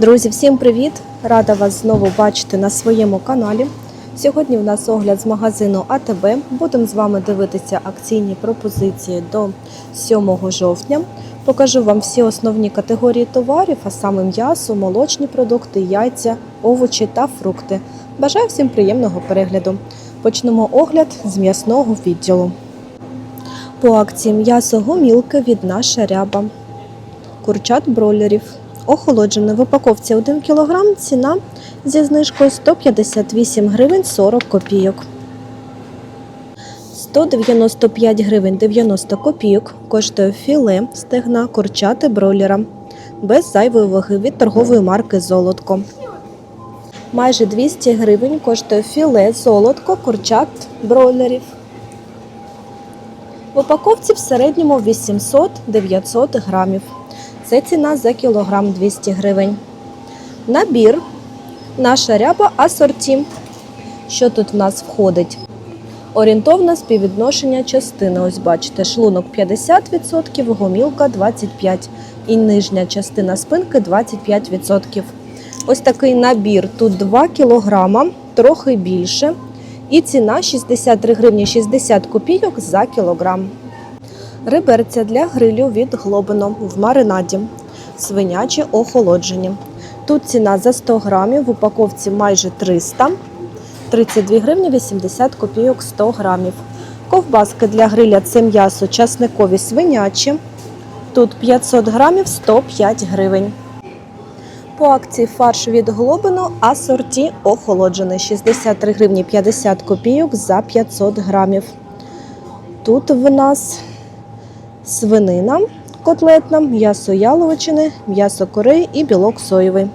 Друзі, всім привіт! Рада вас знову бачити на своєму каналі. Сьогодні в нас огляд з магазину АТБ. Будемо з вами дивитися акційні пропозиції до 7 жовтня. Покажу вам всі основні категорії товарів, а саме м'ясо, молочні продукти, яйця, овочі та фрукти. Бажаю всім приємного перегляду. Почнемо огляд з м'ясного відділу. По акції м'ясо гомілки від наша ряба. Курчат бройлерів. Охолоджене в упаковці 1 кг, ціна зі знижкою 158 гривень 40 копійок. 195 гривень 90 копійок коштує філе стегна курчати бройлера без зайвої ваги від торгової марки Золотко. Майже 200 гривень коштує філе золотко курчат бройлерів. В упаковці в середньому 800-900 грамів. Це ціна за кілограм 200 гривень. Набір. Наша ряба асорті. Що тут в нас входить? Орієнтовне співвідношення частини. Ось бачите, шлунок 50%, гомілка 25% і нижня частина спинки 25%. Ось такий набір. Тут 2 кілограма, трохи більше. І ціна 63 гривні 60 копійок за кілограм. Риберця для грилю від Глобино в маринаді. Свинячі охолоджені. Тут ціна за 100 грамів, в упаковці майже 300. 32 гривні 80 копійок 100 грамів. Ковбаски для гриля це м'ясо часникові свинячі. Тут 500 грамів 105 гривень. По акції фарш від Глобино асорті охолоджений 63 гривні 50 копійок за 500 грамів. Тут в нас свинина котлетна, м'ясо яловичини, м'ясо кори і білок соєвий.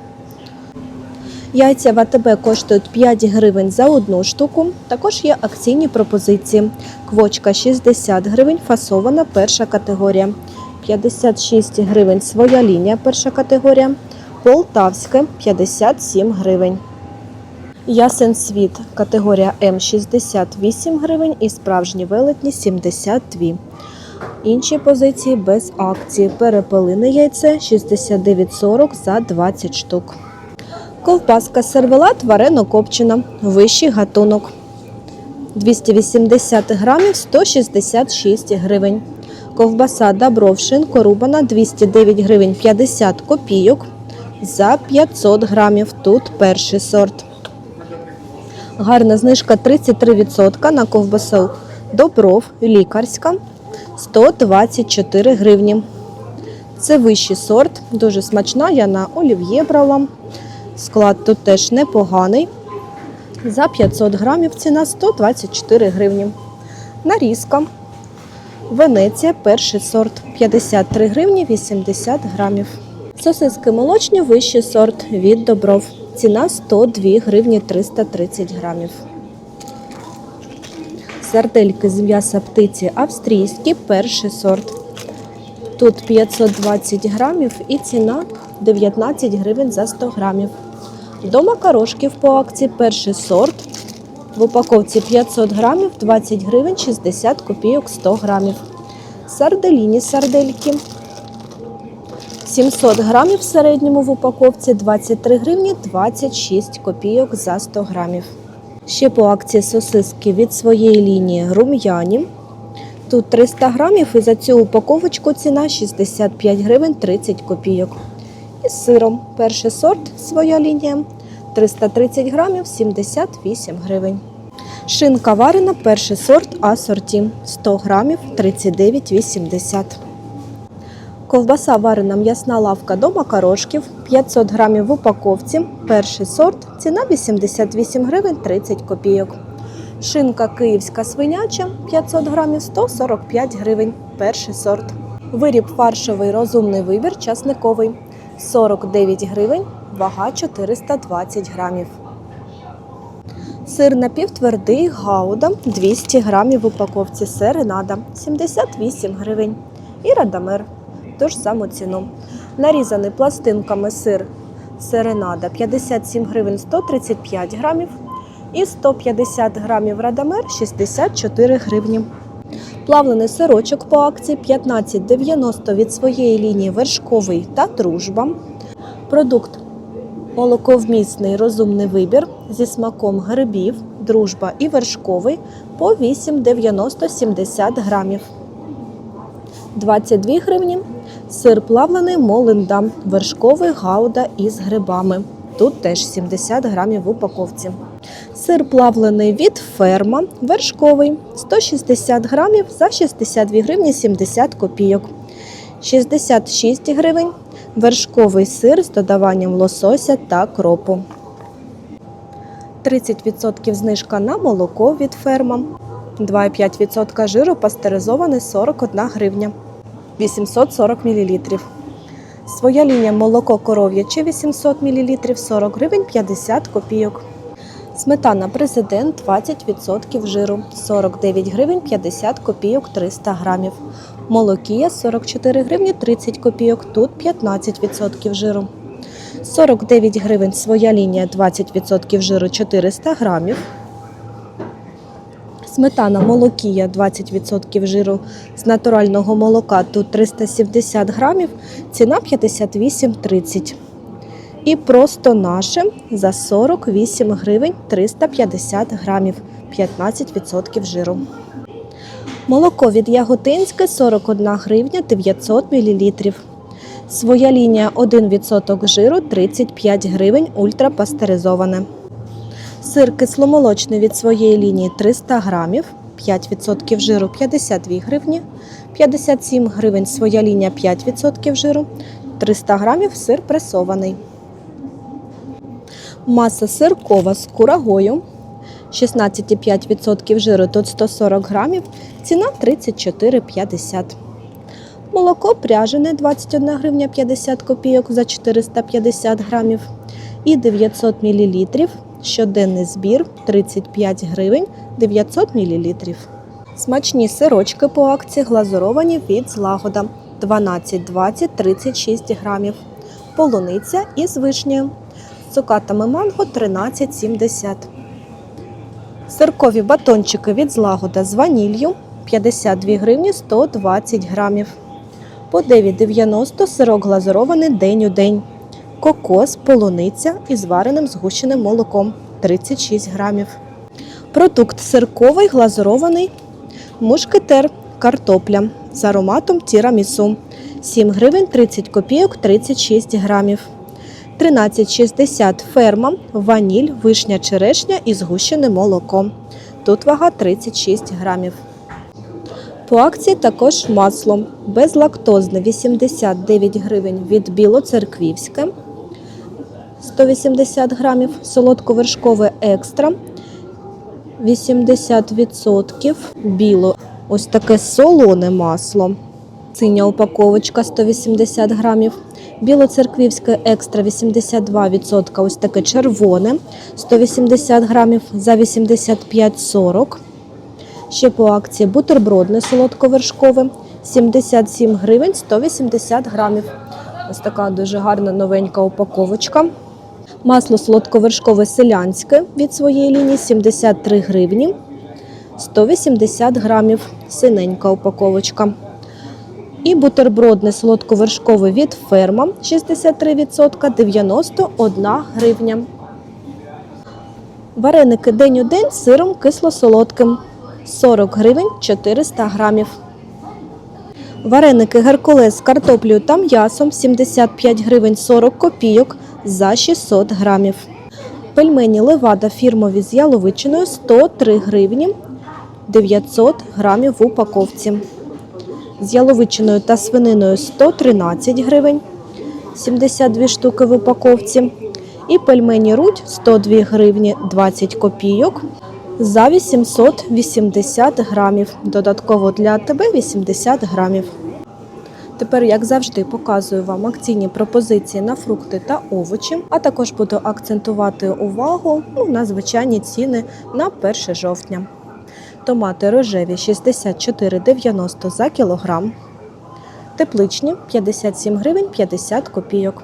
Яйця в АТБ коштують 5 гривень за одну штуку. Також є акційні пропозиції. Квочка 60 гривень, фасована перша категорія. 56 гривень своя лінія перша категорія. Полтавське 57 гривень. Ясен світ категорія М 68 гривень і справжні велетні 72. Інші позиції без акції. Перепелине яйце 69,40 за 20 штук. Ковбаска сервелат варено копчена. Вищий гатунок. 280 грамів 166 гривень. Ковбаса Добровшин корубана 209 гривень 50 копійок за 500 грамів. Тут перший сорт. Гарна знижка 33% на ковбасу Добров лікарська 124 гривні. Це вищий сорт, дуже смачна. Я на олів'є брала. Склад тут теж непоганий. За 500 грамів ціна 124 гривні. Нарізка. Венеція перший сорт 53 гривні 80 грамів. Сосиски молочні вищий сорт від Добров. Ціна 102 гривні 330 грамів. Сардельки з м'яса птиці австрійські перший сорт. Тут 520 грамів і ціна 19 гривень за 100 грамів. До макарошків по акції перший сорт. В упаковці 500 грамів 20 гривень 60 копійок 100 грамів. Сарделіні сардельки 700 грамів в середньому в упаковці 23 гривні 26 копійок за 100 грамів. Ще по акції сосиски від своєї лінії рум'яні. Тут 300 грамів і за цю упаковочку ціна 65 гривень 30 копійок. І з сиром перший сорт своя лінія 330 грамів 78 гривень. Шинка варена перший сорт асорті 100 грамів 39,80. Ковбаса варена м'ясна лавка до макарошків 500 грамів в упаковці. Перший сорт. Ціна 88 гривень 30 копійок. Шинка київська свиняча 500 грамів 145 гривень. Перший сорт. Виріб фаршовий розумний вибір часниковий 49 гривень, вага 420 грамів. Сир напівтвердий гауда 200 грамів в упаковці серенада 78 гривень. І радамер ту ж саму ціну. Нарізаний пластинками сир серенада 57 гривень 135 грамів і 150 грамів радамер 64 гривні. Плавлений сирочок по акції 15,90 від своєї лінії вершковий та дружба. Продукт Молоковмісний розумний вибір зі смаком грибів, дружба і вершковий по 8,90-70 грамів. 22 гривні. Сир плавлений молинда, вершковий гауда із грибами. Тут теж 70 грамів в упаковці. Сир плавлений від ферма, вершковий 160 грамів за 62 гривні 70 копійок. 66 гривень. Вершковий сир з додаванням лосося та кропу. 30% знижка на молоко від ферма. 2,5% жиру пастеризоване 41 гривня. 840 мл. Своя лінія молоко коров'яче 800 мл 40 гривень 50 копійок. Сметана президент 20% жиру 49 гривень 50 копійок 300 грамів. Молокія 44 гривні 30 копійок, тут 15% жиру. 49 гривень своя лінія 20% жиру 400 грамів. Сметана молокія 20% жиру з натурального молока тут 370 грамів, ціна 58,30. І просто наше за 48 гривень 350 грамів, 15% жиру. Молоко від Яготинське 41 гривня 900 мл. Своя лінія 1% жиру 35 гривень ультрапастеризоване. Сир кисломолочний від своєї лінії 300 грамів, 5% жиру 52 гривні, 57 гривень своя лінія 5% жиру, 300 грамів сир пресований. Маса сиркова з курагою 16,5% жиру, тут 140 грамів, ціна 34,50. Молоко пряжене 21 гривня 50 копійок за 450 грамів і 900 мл. Щоденний збір 35 гривень 900 мл. Смачні сирочки по акції глазуровані від злагода 12,20 36 грамів. Полуниця із вишнею. Цукатами манго 13,70. Сиркові батончики від злагода з ваніллю 52 гривні 120 грамів. По 9,90 сирок глазурований день у день. Кокос, полуниця із вареним згущеним молоком 36 грамів. Продукт сирковий глазурований мушкетер картопля з ароматом тірамісу 7 гривень 30 копійок 36 грамів. 13,60 ферма, ваніль, вишня черешня і згущене молоко. Тут вага 36 грамів. По акції також масло безлактозне 89 гривень від білоцерквівське 180 грамів, солодковершкове екстра 80% біло. Ось таке солоне масло. Синя упаковочка 180 грамів. Білоцерквівське екстра 82%, ось таке червоне 180 грамів за 85,40. Ще по акції бутербродне солодковершкове 77 гривень 180 грамів. Ось така дуже гарна новенька упаковочка. Масло солодковершкове селянське від своєї лінії 73 гривні 180 грамів. Синенька упаковочка. І бутербродне солодковершкове від ферма 63% 91 гривня. Вареники день у день з сиром кисло-солодким 40 гривень 400 грамів. Вареники Геркулес з картоплею та м'ясом 75 гривень 40 копійок за 600 грамів. Пельмені Левада фірмові з яловичиною 103 гривні 900 грамів в упаковці. З яловичиною та свининою 113 гривень 72 штуки в упаковці. І пельмені Рудь 102 гривні 20 копійок за 880 грамів. Додатково для тебе 80 грамів. Тепер, як завжди, показую вам акційні пропозиції на фрукти та овочі, а також буду акцентувати увагу ну, на звичайні ціни на 1 жовтня. Томати рожеві 64,90 за кілограм. Тепличні 57 гривень 50 копійок.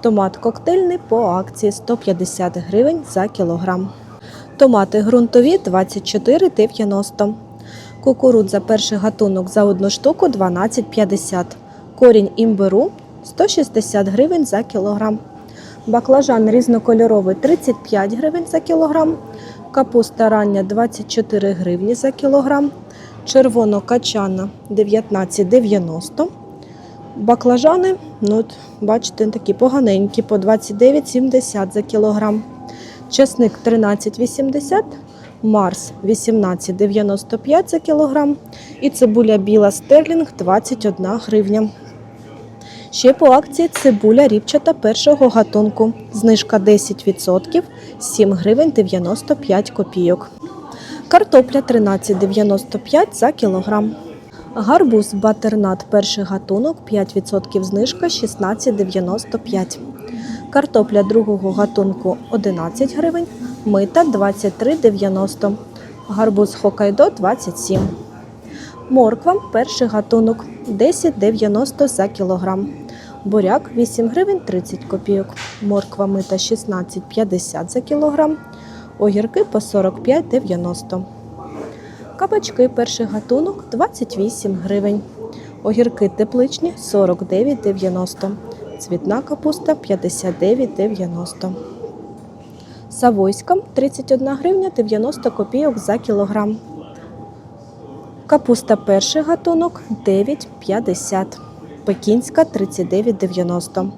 Томат коктейльний по акції 150 гривень за кілограм. Томати ґрунтові 24,90. Кукурудза перший гатунок за одну штуку 12,50. Корінь імбиру 160 гривень за кілограм. Баклажан різнокольоровий 35 гривень за кілограм. Капуста рання 24 гривні за кілограм. Червоно-качана 19,90. Баклажани, ну, бачите, такі поганенькі, по 29,70 за кілограм. Чесник 13,80, Марс 18,95 за кілограм. І цибуля біла стерлінг 21 гривня. Ще по акції цибуля ріпчата першого гатунку. Знижка 10%, 7 гривень 95 копійок. Картопля 13,95 за кілограм. Гарбуз батернат перший гатунок 5% знижка 16,95. Картопля другого гатунку 11 гривень, мита 23,90. Гарбуз Хокайдо 27. Морква перший гатунок 10,90 за кілограм. Буряк 8 гривень 30 копійок. Морква мита 16,50 за кілограм. Огірки по 45,90. Кабачки перший гатунок 28 гривень. Огірки тепличні 49,90. Цвітна капуста 59,90. Савойська 31 гривня 90 копійок за кілограм. Капуста перший гатунок 9,50. Пекінська 39,90.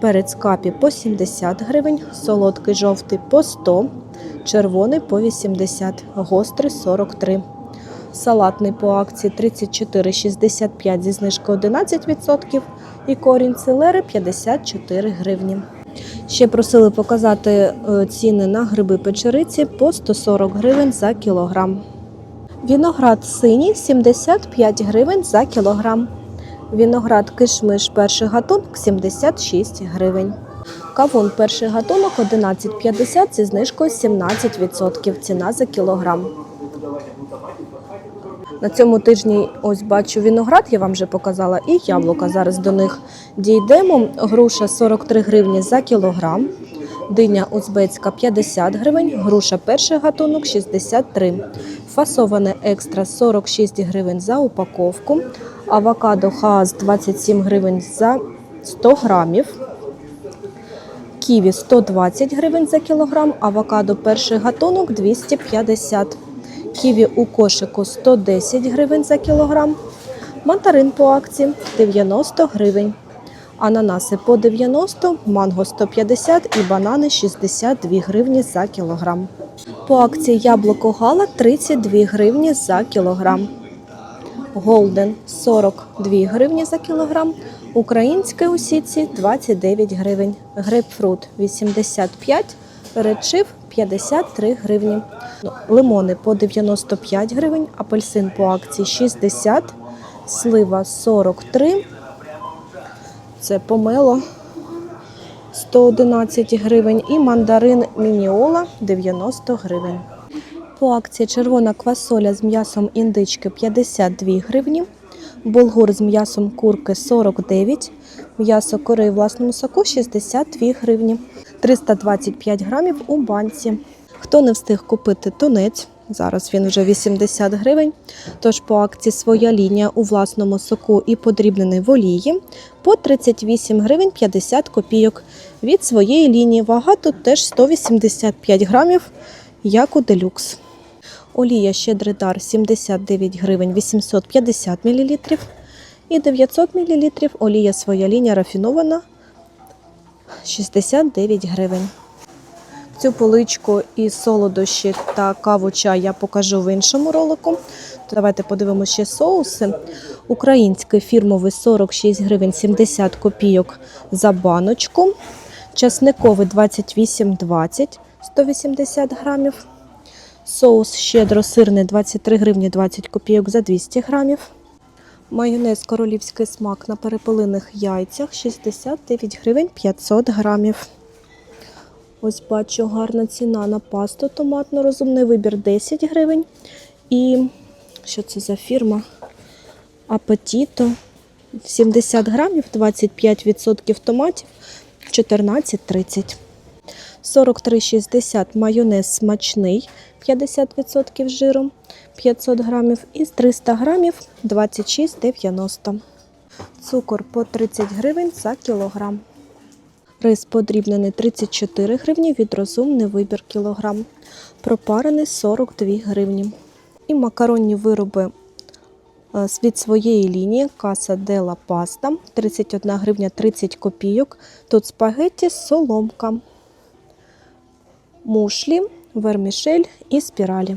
Перець капі по 70 гривень, солодкий жовтий по 100, червоний по 80, гострий 43. Салатний по акції 34,65 зі знижкою 11% і корінь селери 54 гривні. Ще просили показати е, ціни на гриби печериці по 140 гривень за кілограм. Віноград синій 75 гривень за кілограм. Віноград кишмиш перший гатунок 76 гривень. Кавун перший гатунок 11,50 зі знижкою 17%. Ціна за кілограм. На цьому тижні ось бачу виноград, я вам вже показала, і яблука. Зараз до них дійдемо. Груша 43 гривні за кілограм. Диня узбецька 50 гривень, груша перший гатунок 63. Фасоване екстра 46 гривень за упаковку. Авокадо хаас 27 гривень за 100 грамів. Ківі 120 гривень за кілограм, авокадо перший гатунок 250. Ківі у кошику 110 гривень за кілограм. Мандарин по акції 90 гривень. Ананаси по 90, манго 150 і банани 62 гривні за кілограм. По акції яблуко гала 32 гривні за кілограм. Голден 42 гривні за кілограм. Українське у сітці 29 гривень. Грейпфрут 85, редшиф 53 гривні. Ну, Лимони по 95 гривень, апельсин по акції 60, слива 43. Це помело 111 гривень і мандарин мініола 90 гривень. По акції червона квасоля з м'ясом індички 52 гривні, булгур з м'ясом курки 49, м'ясо кори в власному соку 62 гривні, 325 грамів у банці. Хто не встиг купити тунець, зараз він вже 80 гривень. Тож по акції своя лінія у власному соку і подрібнений в олії по 38 гривень 50 копійок. Від своєї лінії вага тут теж 185 грамів, як у делюкс. Олія щедрий дар 79 гривень 850 мл. І 900 мл олія своя лінія рафінована 69 гривень. Цю поличку і солодощі та каву чай я покажу в іншому ролику. Давайте подивимося ще соуси. Український фірмовий 46 гривень 70 копійок за баночку. Часниковий 28,20 180 грамів. Соус щедро-сирний 23 гривні 20 копійок за 200 грамів. Майонез королівський смак на перепелиних яйцях 69 гривень 500 грамів. Ось бачу гарна ціна на пасту томатну розумний вибір 10 гривень. І що це за фірма? Апетіто 70 грамів, 25% томатів 14,30. 43,60 майонез смачний 50% жиру 500 грамів і з 300 грамів 26,90. Цукор по 30 гривень за кілограм. Рис подрібнений 34 гривні, від розумний вибір кілограм. Пропарений 42 гривні. І макаронні вироби е, від своєї лінії Каса Дела Паста 31 гривня 30 копійок. Тут спагетті соломка, мушлі, вермішель і спіралі.